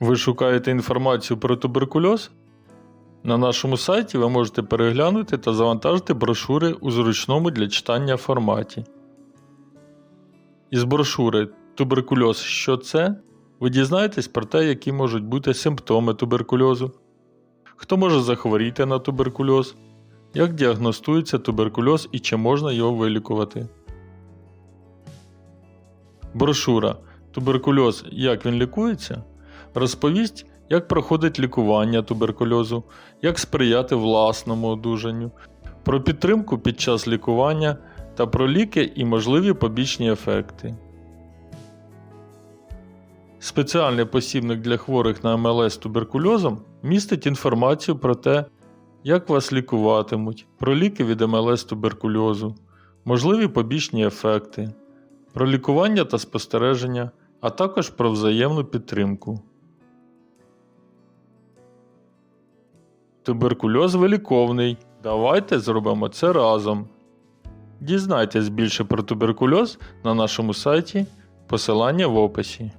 Ви шукаєте інформацію про туберкульоз? На нашому сайті ви можете переглянути та завантажити брошури у зручному для читання форматі. Із брошури Туберкульоз що це? Ви дізнаєтесь про те, які можуть бути симптоми туберкульозу, хто може захворіти на туберкульоз, як діагностується туберкульоз і чи можна його вилікувати. Брошура Туберкульоз як він лікується розповість, як проходить лікування туберкульозу, як сприяти власному одужанню, про підтримку під час лікування та про ліки і можливі побічні ефекти. Спеціальний посібник для хворих на МЛС туберкульозом містить інформацію про те, як вас лікуватимуть, про ліки від МЛС туберкульозу, можливі побічні ефекти, про лікування та спостереження, а також про взаємну підтримку. Туберкульоз виліковний. Давайте зробимо це разом. Дізнайтесь більше про туберкульоз на нашому сайті, посилання в описі.